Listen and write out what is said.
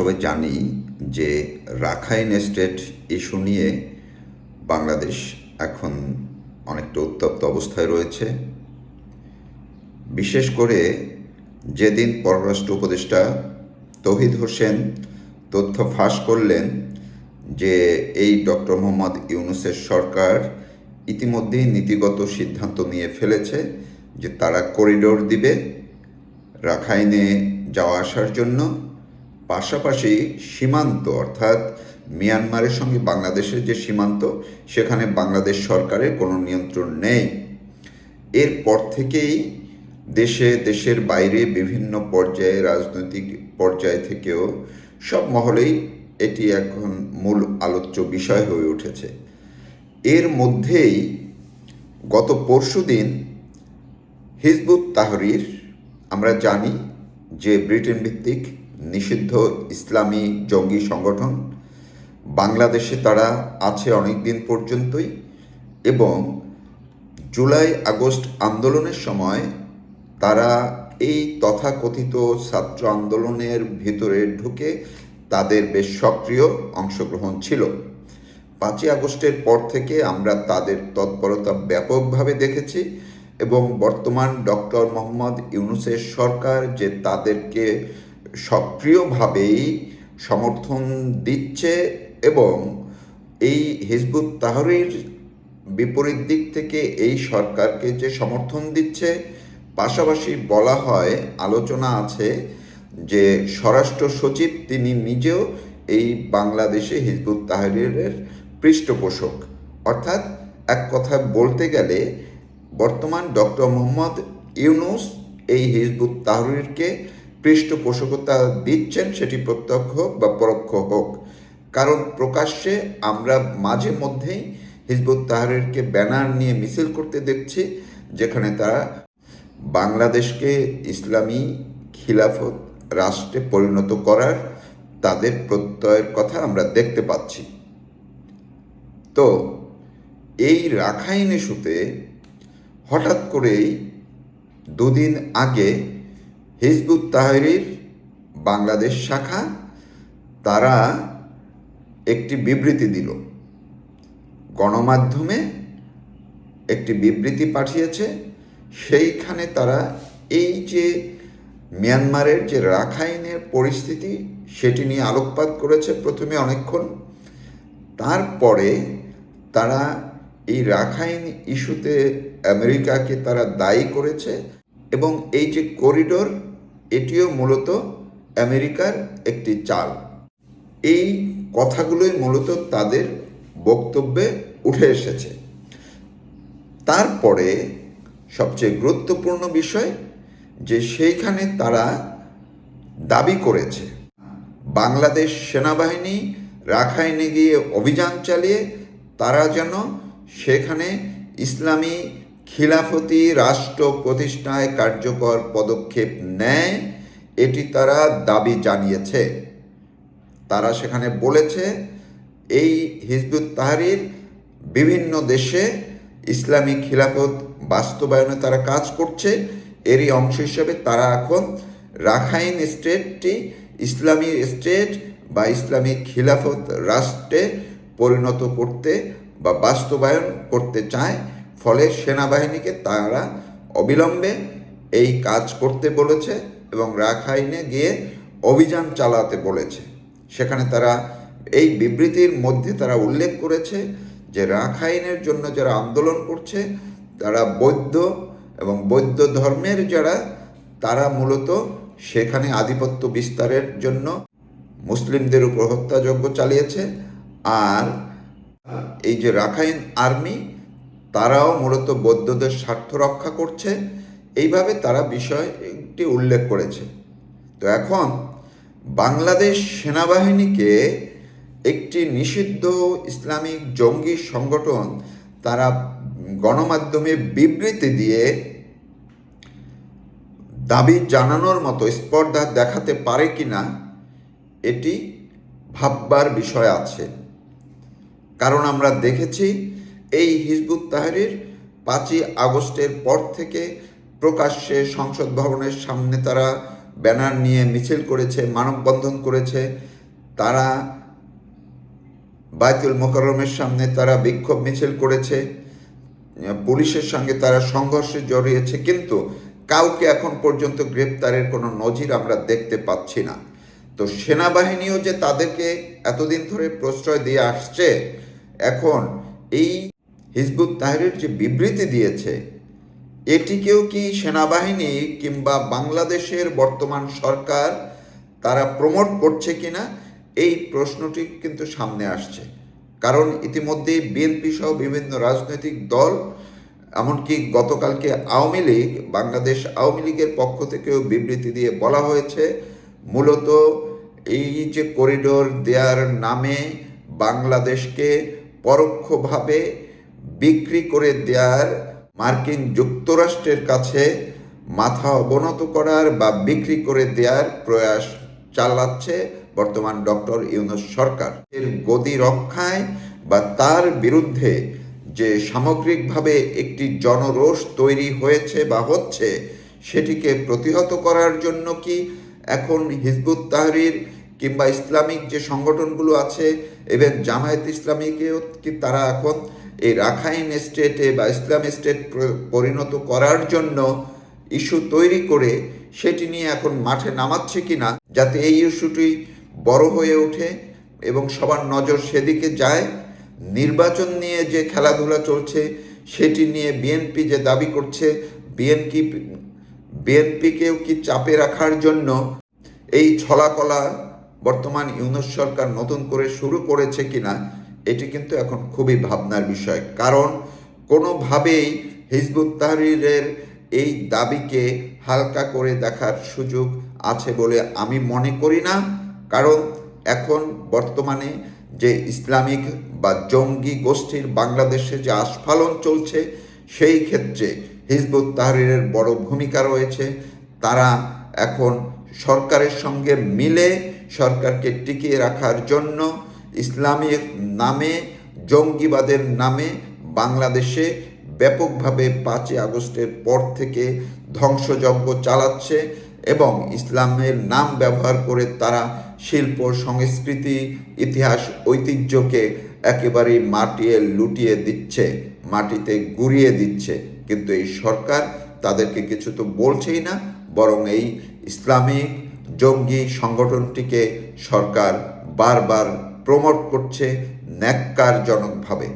সবাই জানি যে রাখাইন স্টেট ইস্যু নিয়ে বাংলাদেশ এখন অনেকটা উত্তপ্ত অবস্থায় রয়েছে। বিশেষ করে যেদিন পররাষ্ট্র উপদেষ্টা তহিদ হোসেন তথ্য ফাঁস করলেন যে এই ডক্টর মোহাম্মদ ইউনুসের সরকার ইতিমধ্যেই নীতিগত সিদ্ধান্ত নিয়ে ফেলেছে যে তারা করিডোর দিবে রাখাইনে যাওয়া আসার জন্য। পাশাপাশি সীমান্ত, অর্থাৎ মিয়ানমারের সঙ্গে বাংলাদেশের যে সীমান্ত, সেখানে বাংলাদেশ সরকারের কোনো নিয়ন্ত্রণ নেই। এরপর থেকেই দেশে, দেশের বাইরে বিভিন্ন পর্যায়ে, রাজনৈতিক পর্যায় থেকেও সব মহলেই এটি এখন মূল আলোচ্য বিষয় হয়ে উঠেছে। এর মধ্যেই গত পরশুদিন হিজবুত তাহরির, আমরা জানি যে ব্রিটেন ভিত্তিক নিষিদ্ধ ইসলামী জঙ্গি সংগঠন। বাংলাদেশে তারা আছে অনেক দিন পর্যন্তই এবং জুলাই আগস্ট আন্দোলনের সময় তারা এই তথাকথিত ছাত্র আন্দোলনের ভিতরে ঢুকে তাদের বেশ সক্রিয় অংশগ্রহণ ছিল। পাঁচই আগস্টের পর থেকে আমরা তাদের তৎপরতা ব্যাপকভাবে দেখেছি এবং বর্তমান ডক্টর মোহাম্মদ ইউনুসের সরকার যে তাদেরকে সক্রিয়ভাবেই সমর্থন দিচ্ছে এবং এই হিজবুত তাহরির বিপরীত দিক থেকে এই সরকারকে যে সমর্থন দিচ্ছে, পাশাপাশি বলা হয়, আলোচনা আছে যে স্বরাষ্ট্র সচিব তিনি নিজেও এই বাংলাদেশে হিজবুত তাহরিরের পৃষ্ঠপোষক। অর্থাৎ এক কথা বলতে গেলে, বর্তমান ডক্টর মোহাম্মদ ইউনুস এই হিজবুত তাহরিরকে পৃষ্ঠপোষকতা দিচ্ছেন সেটি প্রত্যক্ষ বা পরোক্ষ হোক। কারণ প্রকাশ্যে আমরা মাঝে মধ্যেই হিজবুত তাহরিরকে ব্যানার নিয়ে মিছিল করতে দেখছি, যেখানে তারা বাংলাদেশকে ইসলামী খিলাফত রাষ্ট্রে পরিণত করার তাদের প্রত্যয়ের কথা আমরা দেখতে পাচ্ছি। তো এই রাখাইন ইস্যুতে হঠাৎ করেই দুদিন আগে হিজবুত তাহরির বাংলাদেশ শাখা, তারা একটি বিবৃতি দিল। গণমাধ্যমে একটি বিবৃতি পাঠিয়েছে। সেইখানে তারা এই যে মিয়ানমারের যে রাখাইনের পরিস্থিতি, সেটি নিয়ে আলোকপাত করেছে প্রথমে অনেকক্ষণ। তারপরে তারা এই রাখাইন ইস্যুতে আমেরিকাকে তারা দায়ী করেছে এবং এই যে করিডোর এটিও মূলত আমেরিকার একটি চাল। এই কথাগুলোই মূলত তাদের বক্তব্যে উঠে এসেছে। তারপরে সবচেয়ে গুরুত্বপূর্ণ বিষয় যে সেইখানে তারা দাবি করেছে, বাংলাদেশ সেনাবাহিনী রাখাইনে গিয়ে অভিযান চালিয়ে তারা যেন সেখানে ইসলামী খিলাফতি রাষ্ট্র প্রতিষ্ঠায় কার্যকর পদক্ষেপ নেয়, এটি তারা দাবি জানিয়েছে। তারা সেখানে বলেছে, এই হিজবুত তাহারির বিভিন্ন দেশে ইসলামী খিলাফত বাস্তবায়নে তারা কাজ করছে। এরই অংশ হিসেবে তারা এখন রাখাইন স্টেটটি ইসলামী স্টেট বা ইসলামী খিলাফত রাষ্ট্রে পরিণত করতে বা বাস্তবায়ন করতে চায়। ফলে সেনাবাহিনীকে তারা অবিলম্বে এই কাজ করতে বলেছে এবং রাখাইনে গিয়ে অভিযান চালাতে বলেছে। সেখানে তারা এই বিবৃতির মধ্যে তারা উল্লেখ করেছে যে রাখাইনের জন্য যারা আন্দোলন করছে, তারা বৌদ্ধ এবং বৌদ্ধ ধর্মের যারা, তারা মূলত সেখানে আধিপত্য বিস্তারের জন্য মুসলিমদের উপর হত্যাযজ্ঞ চালিয়েছে। আর এই যে রাখাইন আর্মি তারাও মূলত বৌদ্ধদের স্বার্থ রক্ষা করছে। এইভাবে তারা বিষয়টি উল্লেখ করেছে। তো এখন বাংলাদেশ সেনাবাহিনীকে একটি নিষিদ্ধ ইসলামিক জঙ্গি সংগঠন তারা গণমাধ্যমে বিবৃতি দিয়ে দাবি জানানোর মতো স্পর্ধা দেখাতে পারে কি না এটি ভাববার বিষয় আছে। কারণ আমরা দেখেছি এই হিজবুত তাহরির পাঁচই আগস্টের পর থেকে প্রকাশ্যে সংসদ ভবনের সামনে তারা ব্যানার নিয়ে মিছিল করেছে, মানববন্ধন করেছে। তারা বায়তুল মোকাররমের সামনে তারা বিক্ষোভ মিছিল করেছে। পুলিশের সঙ্গে তারা সংঘর্ষে জড়িয়েছে, কিন্তু কাউকে এখন পর্যন্ত গ্রেপ্তারের কোনো নজির আমরা দেখতে পাচ্ছি না। তো সেনাবাহিনীও যে তাদেরকে এতদিন ধরে প্রশ্রয় দিয়ে আসছে, এখন এই হিজবুত তাহরির যে বিবৃতি দিয়েছে, এটিকেও কি সেনাবাহিনী কিংবা বাংলাদেশের বর্তমান সরকার তারা প্রমোট করছে কিনা, এই প্রশ্নটি কিন্তু সামনে আসছে। কারণ ইতিমধ্যেই বিএনপি সহ বিভিন্ন রাজনৈতিক দল, এমনকি গতকালকে আওয়ামী লীগ, বাংলাদেশ আওয়ামী লীগের পক্ষ থেকেও বিবৃতি দিয়ে বলা হয়েছে, মূলত এই যে করিডোর দেওয়ার নামে বাংলাদেশকে পরোক্ষভাবে বিক্রি করে দেওয়ার মার্কিন যুক্তরাষ্ট্রের কাছে মাথা অবনত করার বা বিক্রি করে দেওয়ার প্রয়াস চালাচ্ছে বর্তমান ডক্টর ইউনুস সরকার। এর গদি রক্ষায় বা তার বিরুদ্ধে যে সামগ্রিকভাবে একটি জনরোষ তৈরি হয়েছে বা হচ্ছে, সেটিকে প্রতিহত করার জন্য কি এখন হিজবুত তাহরির কিংবা ইসলামিক যে সংগঠনগুলো আছে এবং জামায়াত ইসলামীকেও কি তারা এখন এই রাখাইন স্টেটে বা ইসলাম স্টেট পরিণত করার জন্য ইস্যু তৈরি করে সেটি নিয়ে এখন মাঠে নামাচ্ছে কিনা, যাতে এই ইস্যুটি বড় হয়ে ওঠে এবং সবার নজর সেদিকে যায়। নির্বাচন নিয়ে যে খেলাধুলা চলছে, সেটি নিয়ে বিএনপি যে দাবি করছে, বিএনপি, বিএনপিকেও কি চাপে রাখার জন্য এই ছলাকলা বর্তমান ইউনুস সরকার নতুন করে শুরু করেছে কিনা এটি কিন্তু এখন খুবই ভাবনার বিষয়। কারণ কোনোভাবেই হিজবুত তাহরিরের এই দাবিকে হালকা করে দেখার সুযোগ আছে বলে আমি মনে করি না। কারণ এখন বর্তমানে যে ইসলামিক বা জঙ্গি গোষ্ঠীর বাংলাদেশে যে আস্ফালন চলছে, সেই ক্ষেত্রে হিজবুত তাহরিরের বড় ভূমিকা রয়েছে। তারা এখন সরকারের সঙ্গে মিলে সরকারকে টিকিয়ে রাখার জন্য ইসলামের নামে, জঙ্গিবাদের নামে বাংলাদেশে ব্যাপকভাবে পাঁচই আগস্টের পর থেকে ধ্বংসযজ্ঞ চালাচ্ছে এবং ইসলামের নাম ব্যবহার করে তারা শিল্প, সংস্কৃতি, ইতিহাস, ঐতিহ্যকে একেবারেই মাটিয়ে লুটিয়ে দিচ্ছে, মাটিতে গুড়িয়ে দিচ্ছে। কিন্তু এই সরকার তাদেরকে কিছু তো বলছেই না, বরং এই ইসলামিক জঙ্গি সংগঠনটিকে সরকার বারবার প্রমোট করছে ন্যাক্কারজনকভাবে।